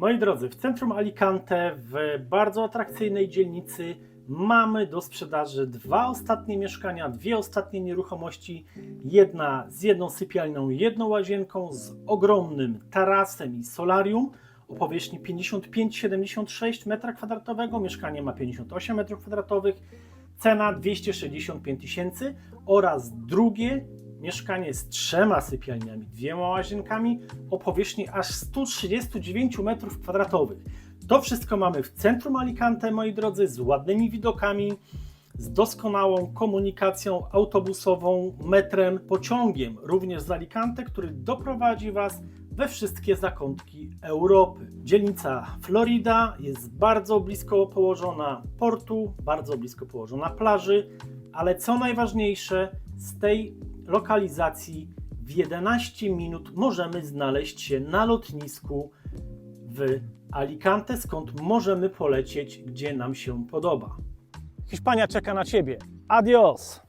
Moi drodzy, w centrum Alicante, w bardzo atrakcyjnej dzielnicy, mamy do sprzedaży dwa ostatnie mieszkania, dwie ostatnie nieruchomości. Jedna z jedną sypialnią, jedną łazienką, z ogromnym tarasem i solarium o powierzchni 55-76 m2. Mieszkanie ma 58 m2. Cena 265 tysięcy oraz drugie mieszkanie z trzema sypialniami, dwiema łazienkami o powierzchni aż 139 m2. To wszystko mamy w centrum Alicante, moi drodzy, z ładnymi widokami, z doskonałą komunikacją autobusową, metrem, pociągiem, również z Alicante, który doprowadzi Was we wszystkie zakątki Europy. Dzielnica Florida jest bardzo blisko położona portu, bardzo blisko położona plaży, ale co najważniejsze, z tej lokalizacji w 11 minut możemy znaleźć się na lotnisku w Alicante, skąd możemy polecieć, gdzie nam się podoba. Hiszpania czeka na Ciebie. Adios!